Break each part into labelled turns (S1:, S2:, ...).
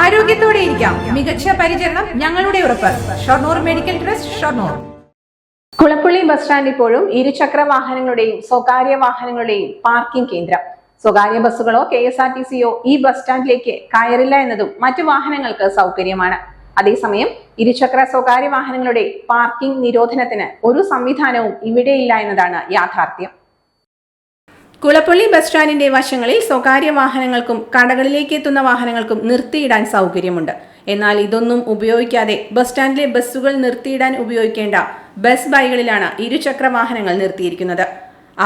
S1: ആരോഗ്യത്തോടെ ഇരിക്കാം. മികച്ച പരിചരണം ഞങ്ങളുടെ ഉറപ്പ്. Shoranur medical trust Shoranur.
S2: Kulappully bus stand ഇപ്പോഴും ഇരുചക്ര വാഹനങ്ങളുടെയും സ്വകാര്യ വാഹനങ്ങളുടെയും പാർക്കിംഗ് കേന്ദ്രം. സ്വകാര്യ ബസ്സുകളോ കെ എസ് ആർ ടി സിയോ ഈ ബസ് സ്റ്റാൻഡിലേക്ക് കയറില്ല എന്നതും മറ്റു വാഹനങ്ങൾക്ക് സൗകര്യമാണ്. അതേസമയം ഇരുചക്ര സ്വകാര്യ വാഹനങ്ങളുടെ പാർക്കിംഗ് നിരോധനത്തിന് ഒരു സംവിധാനവും ഇവിടെയില്ല എന്നതാണ് യാഥാർത്ഥ്യം. കുളപ്പള്ളി ബസ് സ്റ്റാൻഡിന്റെ വശങ്ങളിൽ സ്വകാര്യ വാഹനങ്ങൾക്കും കടകളിലേക്ക് എത്തുന്ന വാഹനങ്ങൾക്കും നിർത്തിയിടാൻ സൗകര്യമുണ്ട്. എന്നാൽ ഇതൊന്നും ഉപയോഗിക്കാതെ ബസ് സ്റ്റാൻഡിലെ ബസ്സുകൾ നിർത്തിയിടാൻ ഉപയോഗിക്കേണ്ട ബസ് ബൈകളിലാണ് ഇരുചക്ര വാഹനങ്ങൾ നിർത്തിയിരിക്കുന്നത്.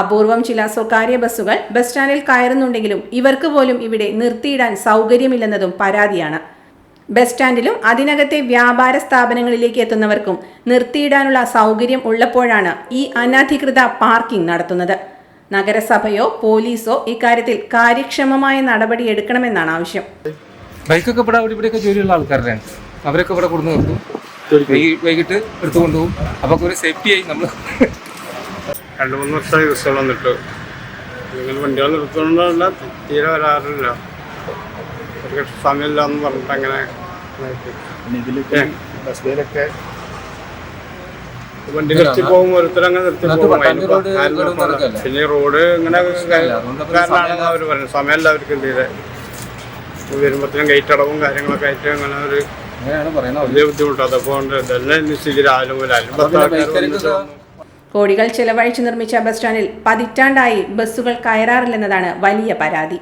S2: അപൂർവം ചില സ്വകാര്യ ബസ്സുകൾ ബസ് സ്റ്റാൻഡിൽ കയറുന്നുണ്ടെങ്കിലും ഇവർക്ക് പോലും ഇവിടെ നിർത്തിയിടാൻ സൗകര്യമില്ലെന്നതും പരാതിയാണ്. ബസ് സ്റ്റാൻഡിലും അതിനകത്തെ വ്യാപാര സ്ഥാപനങ്ങളിലേക്ക് എത്തുന്നവർക്കും നിർത്തിയിടാനുള്ള സൗകര്യം ഉള്ളപ്പോഴാണ് ഈ അനധികൃത പാർക്കിംഗ് നടത്തുന്നത്. നഗരസഭയോ പോലീസോ ഇക്കാര്യത്തിൽ കാര്യക്ഷമമായ നടപടി എടുക്കണമെന്നാണ് ആവശ്യം.
S3: ബൈക്കൊക്കെ ഇവിടെ അവിടെ ഇവിടെയൊക്കെ ജോലിയുള്ള ആൾക്കാരാണ് അവരൊക്കെ ഇവിടെ കൊടുന്ന് നിർത്തും. വൈകി- വൈകിട്ട് എടുത്തു കൊണ്ടുപോകും. അപ്പൊ ഒരു സേഫ്റ്റി ആയി നമ്മൾ
S4: രണ്ട് മൂന്ന് വർഷമായി ദിവസം വന്നിട്ട്. നിങ്ങൾ വണ്ടികൾ നിർത്തുകൊണ്ടല്ല തീരെ വരാറില്ല. സമയമില്ല എന്ന് പറഞ്ഞിട്ട് അങ്ങനെ.
S5: ബസ്സിലൊക്കെ
S4: വണ്ടി നിർത്തി പോകും ഓരോരുത്തർ അങ്ങനെ നിർത്തി പോകും? പിന്നെ റോഡ് ഇങ്ങനെ കാരണമാണ്
S3: സമയം-
S4: അവർ പറയുന്നത് സമയമല്ല അവർക്ക് ചെയ്തേ? വരുമ്പോഴത്തേനും ഗേറ്റ് അടവും കാര്യങ്ങളൊക്കെ ആയിട്ട് അങ്ങനെ ഒരു
S3: പറയുന്നത്.
S4: വലിയ ബുദ്ധിമുട്ടാണ്. അതപ്പോൾ ഇതെല്ലാം നിശ്ചയിച്ച് രാവിലെ മുതൽ വന്നു.
S2: കോടികൾ ചെലവഴിച്ച് നിർമ്മിച്ച ബസ് സ്റ്റാൻഡിൽ പതിറ്റാണ്ടായി ബസ്സുകൾ കയറാറില്ലെന്നതാണ് വലിയ പരാതി.